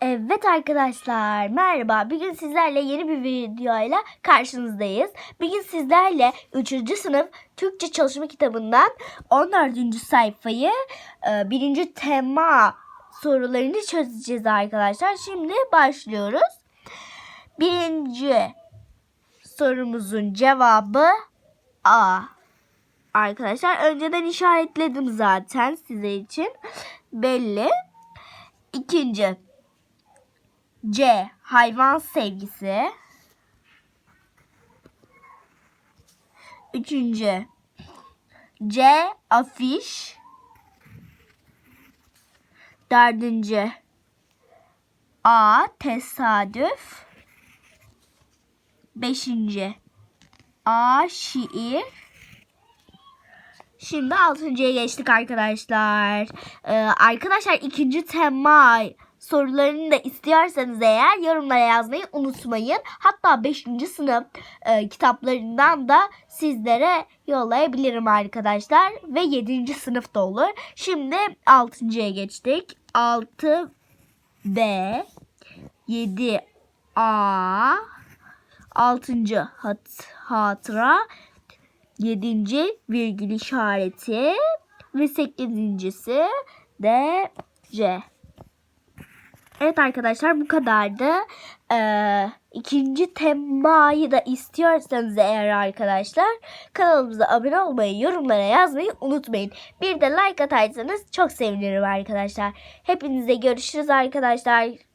Evet arkadaşlar merhaba. Bugün sizlerle yeni bir videoyla karşınızdayız. Bugün sizlerle 3. sınıf Türkçe çalışma kitabından 14. sayfayı e, birinci tema sorularını çözeceğiz arkadaşlar. Şimdi başlıyoruz. Birinci sorumuzun cevabı A. Arkadaşlar önceden işaretledim zaten size için. Belli. İkinci C. Hayvan sevgisi. Üçüncü. C. Afiş. Dördüncü. A. Tesadüf. Beşinci. A. Şiir. Şimdi altıncıya geçtik arkadaşlar. Ee, arkadaşlar ikinci tema sorularını da istiyorsanız eğer yorumlara yazmayı unutmayın. Hatta 5. sınıf e, kitaplarından da sizlere yollayabilirim arkadaşlar. Ve 7. sınıfta olur. Şimdi 6.ya geçtik. 6 B 7 A 6. Hat, hatıra 7. virgül işareti ve 8.si de C. Evet arkadaşlar bu kadardı. Ee, ikinci temayı da istiyorsanız eğer arkadaşlar kanalımıza abone olmayı, yorumlara yazmayı unutmayın. Bir de like atarsanız çok sevinirim arkadaşlar. Hepinize görüşürüz arkadaşlar.